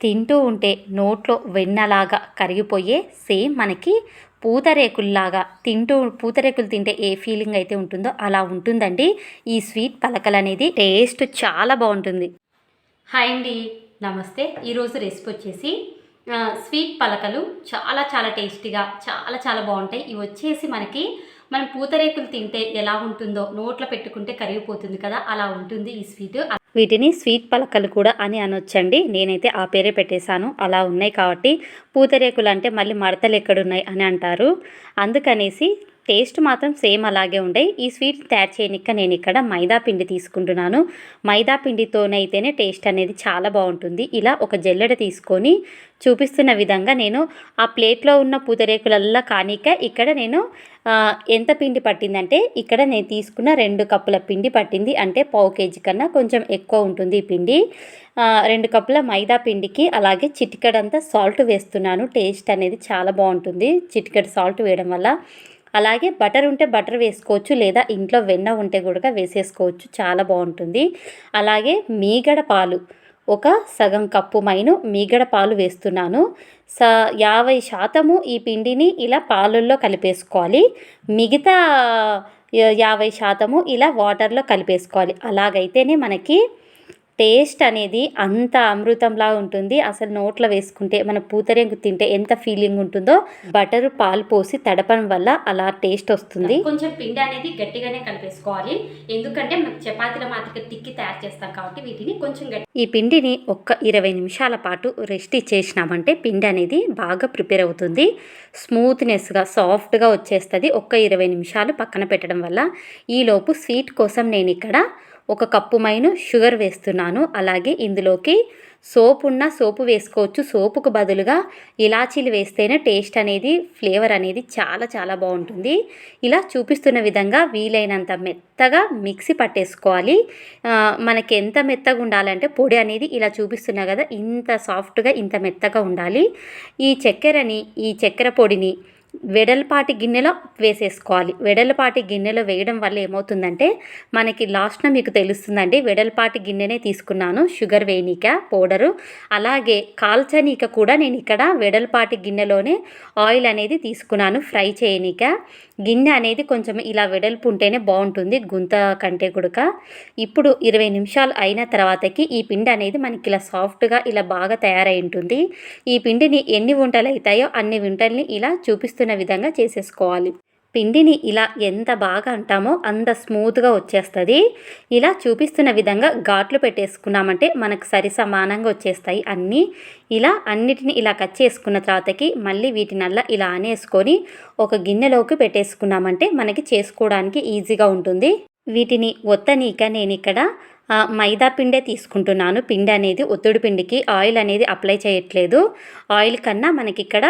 తింటూ ఉంటే నోట్లో వెన్నలాగా కరిగిపోయే సేమ్ మనకి పూతరేకుల్లాగా తింటూ పూతరేకులు తింటే ఏ ఫీలింగ్ అయితే ఉంటుందో అలా ఉంటుందండి. ఈ స్వీట్ పలకలు అనేది టేస్ట్ చాలా బాగుంటుంది. హాయ్ అండి. నమస్తే. ఈరోజు రెసిపీ వచ్చేసి స్వీట్ పలకలు చాలా చాలా టేస్టీగా చాలా చాలా బాగుంటాయి. ఇవి వచ్చేసి మనకి మనం పూతరేకులు తింటే ఎలా ఉంటుందో నోట్లో పెట్టుకుంటే కరిగిపోతుంది కదా అలా ఉంటుంది ఈ స్వీట్. వీటిని స్వీట్ పలకలు కూడా అని అనొచ్చండి. నేనైతే ఆ పేరే పెట్టేశాను. అలా ఉన్నాయి కాబట్టి పూతరేకులు అంటే మళ్ళీ మడతలు ఎక్కడున్నాయి అని అంటారు. అందుకనేసి టేస్ట్ మాత్రం సేమ్ అలాగే ఉండే. ఈ స్వీట్ తయారు చేయనిక నేను ఇక్కడ మైదా పిండి తీసుకుంటున్నాను. మైదా పిండితోనైతేనే టేస్ట్ అనేది చాలా బాగుంటుంది. ఇలా ఒక జల్లెడ తీసుకొని చూపిస్తున్న విధంగా నేను ఆ ప్లేట్లో ఉన్న పూతరేకులల్లా కానిక ఇక్కడ నేను ఎంత పిండి పట్టిందంటే ఇక్కడ నేను తీసుకున్న రెండు కప్పుల పిండి పట్టింది. అంటే పావు కేజీ కన్నా కొంచెం ఎక్కువ ఉంటుంది ఈ పిండి. రెండు కప్పుల మైదా పిండికి అలాగే చిటికడంతా సాల్ట్ వేస్తున్నాను. టేస్ట్ అనేది చాలా బాగుంటుంది. చిటికెడు సాల్ట్ వేయడం వల్ల అలాగే బటర్ ఉంటే బటర్ వేసుకోవచ్చు లేదా ఇంట్లో వెన్న ఉంటే కూడా వేసేసుకోవచ్చు. చాలా బాగుంటుంది అలాగే మీగడ పాలు ఒక సగం కప్పు మైను మీగడ పాలు వేస్తున్నాను. స యాభై శాతము ఈ పిండిని ఇలా పాలల్లో కలిపేసుకోవాలి. మిగతా యాభై శాతము ఇలా వాటర్లో కలిపేసుకోవాలి. అలాగైతేనే మనకి టేస్ట్ అనేది అంత అమృతంలా ఉంటుంది. అసలు నోట్లో వేసుకుంటే మన పూతరేకు తింటే ఎంత ఫీలింగ్ ఉంటుందో బటర్ పాలు పోసి తడపడం వల్ల అలా టేస్ట్ వస్తుంది. కొంచెం పిండి అనేది గట్టిగానే కలిపేసుకోవాలి. ఎందుకంటే మనకు చపాతీల మాదిరిగా టిక్కి తయారు చేస్తాం కాబట్టి వీటిని కొంచెం ఈ పిండిని ఒక్క ఇరవై నిమిషాల పాటు రెస్ట్ ఇచ్చేసినామంటే పిండి అనేది బాగా ప్రిపేర్ అవుతుంది. స్మూత్నెస్గా సాఫ్ట్గా వచ్చేస్తుంది. ఒక్క ఇరవై నిమిషాలు పక్కన పెట్టడం వల్ల ఈలోపు స్వీట్ కోసం నేను ఇక్కడ ఒక కప్పు మైను షుగర్ వేస్తున్నాను. అలాగే ఇందులోకి సోపు ఉన్న సోపు వేసుకోవచ్చు. సోపుకు బదులుగా ఇలాచీలు వేస్తేనే టేస్ట్ అనేది ఫ్లేవర్ అనేది చాలా చాలా బాగుంటుంది. ఇలా చూపిస్తున్న విధంగా వీలైనంత మెత్తగా మిక్సీ పట్టేసుకోవాలి. మనకి ఎంత మెత్తగా ఉండాలంటే పొడి అనేది ఇలా చూపిస్తున్నా కదా ఇంత సాఫ్ట్గా ఇంత మెత్తగా ఉండాలి. ఈ చక్కెరని ఈ చక్కెర పొడిని వెడల్పాటి గిన్నెలో వేసేసుకోవాలి. వెడల్పాటి గిన్నెలో వేయడం వల్ల ఏమవుతుందంటే మనకి లాస్ట్న మీకు తెలుస్తుందండి వెడల్పాటి గిన్నెనే తీసుకున్నాను షుగర్ వేయనీక పౌడరు. అలాగే కాల్చనీక కూడా నేను ఇక్కడ వెడల్పాటి గిన్నెలోనే ఆయిల్ అనేది తీసుకున్నాను ఫ్రై చేయనీక. గిన్నె అనేది కొంచెం ఇలా వెడల్పు ఉంటేనే బాగుంటుంది గుంత కంటే కూడా ఇప్పుడు ఇరవై నిమిషాలు అయిన తర్వాతకి ఈ పిండి అనేది మనకి ఇలా సాఫ్ట్గా ఇలా బాగా తయారై ఉంటుంది. ఈ పిండిని ఎన్ని వంటలు అవుతాయో అన్ని వంటల్ని ఇలా చూపిస్తున్న విధంగా చేసేసుకోవాలి. పిండిని ఇలా ఎంత బాగా అంటామో అంత స్మూత్గా వచ్చేస్తుంది. ఇలా చూపిస్తున్న విధంగా ఘాట్లు పెట్టేసుకున్నామంటే మనకు సరి సమానంగా వచ్చేస్తాయి అన్నీ. ఇలా అన్నిటిని ఇలా కట్ చేసుకున్న తర్వాతకి మళ్ళీ వీటినల్లా ఇలా అనేసుకొని ఒక గిన్నెలోకి పెట్టేసుకున్నామంటే మనకి చేసుకోవడానికి ఈజీగా ఉంటుంది. వీటిని ఒత్తనీక నేను ఇక్కడ మైదా పిండే తీసుకుంటున్నాను. పిండి అనేది ఒత్తిడి పిండికి ఆయిల్ అనేది అప్లై చేయట్లేదు. ఆయిల్ కన్నా మనకి ఇక్కడ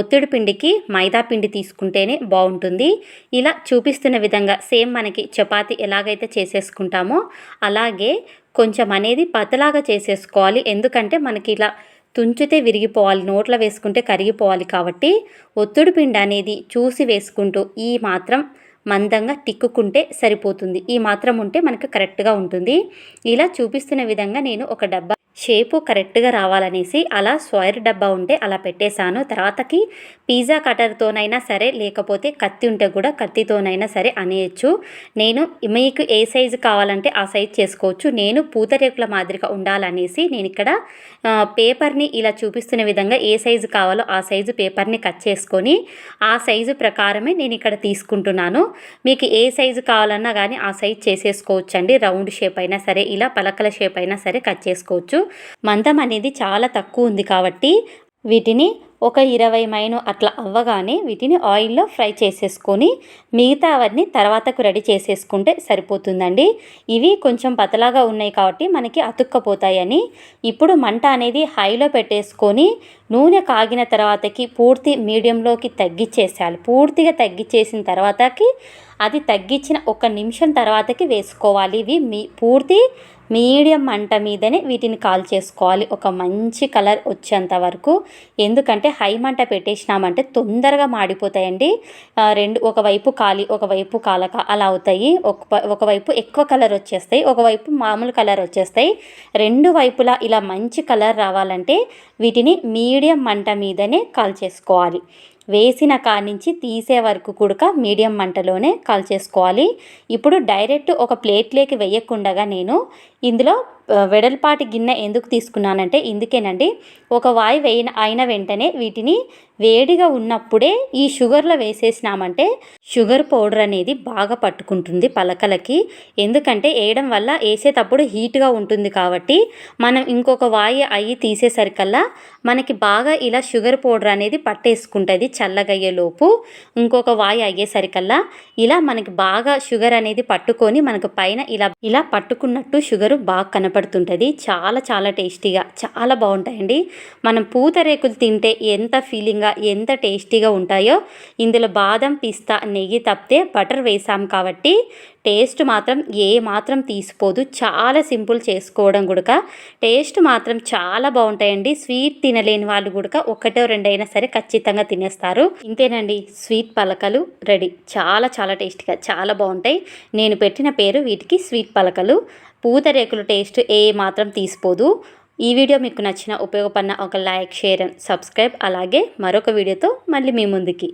ఒత్తిడి పిండికి మైదా పిండి తీసుకుంటేనే బాగుంటుంది. ఇలా చూపిస్తున్న విధంగా సేమ్ మనకి చపాతి ఎలాగైతే చేసేసుకుంటామో అలాగే కొంచెం అనేది పతలాగా చేసేసుకోవాలి. ఎందుకంటే మనకి ఇలా తుంచితే విరిగిపోవాలి నోట్లో వేసుకుంటే కరిగిపోవాలి కాబట్టి ఒత్తిడి పిండి అనేది చూసి వేసుకుంటూ ఈ మాత్రం మందంగా తిక్కుకుంటే సరిపోతుంది. ఈ మాత్రం ఉంటే మనకు కరెక్ట్గా ఉంటుంది. ఇలా చూపిస్తున్న విధంగా నేను ఒక డబ్బా షేపు కరెక్ట్గా రావాలనేసి అలా స్క్వేర్ డబ్బా ఉంటే అలా పెట్టేశాను. తర్వాతకి పిజ్జా కటర్తోనైనా సరే లేకపోతే కత్తి ఉంటే కూడా కత్తితోనైనా సరే అనేయచ్చు. నేను మీకు ఏ సైజు కావాలంటే ఆ సైజ్ చేసుకోవచ్చు. నేను పూతరేకుల మాదిరిగా ఉండాలనేసి నేను ఇక్కడ పేపర్ని ఇలా చూపిస్తున్న విధంగా ఏ సైజు కావాలో ఆ సైజు పేపర్ని కట్ చేసుకొని ఆ సైజు ప్రకారమే నేను ఇక్కడ తీసుకుంటున్నాను. మీకు ఏ సైజు కావాలన్నా కానీ ఆ సైజ్ చేసేసుకోవచ్చు అండి రౌండ్ షేప్ అయినా సరే ఇలా పలకల షేప్ అయినా సరే కట్ చేసుకోవచ్చు. మందం అనేది చాలా తక్కువ ఉంది కాబట్టి వీటిని ఒక ఇరవై మైను అట్లా అవ్వగానే వీటిని ఆయిల్లో ఫ్రై చేసేసుకొని మిగతా అవన్నీ తర్వాతకు రెడీ చేసేసుకుంటే సరిపోతుందండి. ఇవి కొంచెం పతలాగా ఉన్నాయి కాబట్టి మనకి అతుక్కపోతాయని ఇప్పుడు మంట అనేది హైలో పెట్టేసుకొని నూనె కాగిన తర్వాతకి పూర్తి మీడియంలోకి తగ్గించేసేయాలి పూర్తిగా తగ్గించేసిన తర్వాతకి అది తగ్గించిన ఒక నిమిషం తర్వాతకి వేసుకోవాలి. ఇవి మీ పూర్తి మీడియం మంట మీదనే వీటిని కాల్ చేసుకోవాలి. ఒక మంచి కలర్ వచ్చేంత వరకు. ఎందుకంటే హై మంట పెట్టేసినామంటే తొందరగా మాడిపోతాయండి. రెండు ఒకవైపు కాలి ఒకవైపు కాలక అలా అవుతాయి. ఒక ఒకవైపు ఎక్కువ కలర్ వచ్చేస్తాయి ఒకవైపు మామూలు కలర్ వచ్చేస్తాయి. రెండు వైపులా ఇలా మంచి కలర్ రావాలంటే వీటిని మీడియం మంట మీదనే కాల్ చేసుకోవాలి. వేసిన కానించి తీసే వరకు కూడా మీడియం మంటలోనే కాల్చేసుకోవాలి ఇప్పుడు డైరెక్ట్ ఒక ప్లేట్లోకి వేయకుండగా నేను ఇందులో వెడల్పాటి గిన్నె ఎందుకు తీసుకున్నానంటే ఇందుకేనండి. ఒక వాయి వేయిన అయిన వెంటనే వీటిని వేడిగా ఉన్నప్పుడే ఈ షుగర్లో వేసేసినామంటే షుగర్ పౌడర్ అనేది బాగా పట్టుకుంటుంది పలకలకి. ఎందుకంటే వేయడం వల్ల వేసేటప్పుడు హీట్గా ఉంటుంది కాబట్టి మనం ఇంకొక వాయి అయ్యి తీసేసరికల్లా మనకి బాగా ఇలా షుగర్ పౌడర్ అనేది పట్టేసుకుంటుంది చల్లగయ్యేలోపు ఇంకొక వాయి అయ్యేసరికల్లా ఇలా మనకి బాగా షుగర్ అనేది పట్టుకొని మనకు పైన ఇలా ఇలా పట్టుకున్నట్టు షుగర్ బాగా కనపడుతుంటుంది. చాలా చాలా టేస్టీగా చాలా బాగుంటాయండి. మనం పూతరేకులు తింటే ఎంత ఫీలింగ్గా ఎంత టేస్టీగా ఉంటాయో ఇందులో బాదం పిస్తా నెయ్యి తప్పితే బటర్ వేసాం కాబట్టి టేస్ట్ మాత్రం ఏ మాత్రం తీసిపోదు. చాలా సింపుల్ చేసుకోవడం కూడా టేస్ట్ మాత్రం చాలా బాగుంటాయండి. స్వీట్ తినలేని వాళ్ళు కూడా ఒకటో రెండైనా సరే ఖచ్చితంగా తినేస్తారు. ఇంతేనండి. స్వీట్ పలకలు రెడీ. చాలా చాలా టేస్టీగా చాలా బాగుంటాయి. నేను పెట్టిన పేరు వీటికి స్వీట్ పలకలు. పూతరేకుల టేస్ట్ ఏ మాత్రం తీసిపోదు. ఈ వీడియో మీకు నచ్చిన ఉపయోగపడిన ఒక లైక్ షేర్ అండ్ సబ్స్క్రైబ్ అలాగే మరొక వీడియోతో మళ్ళీ మీ ముందుకి.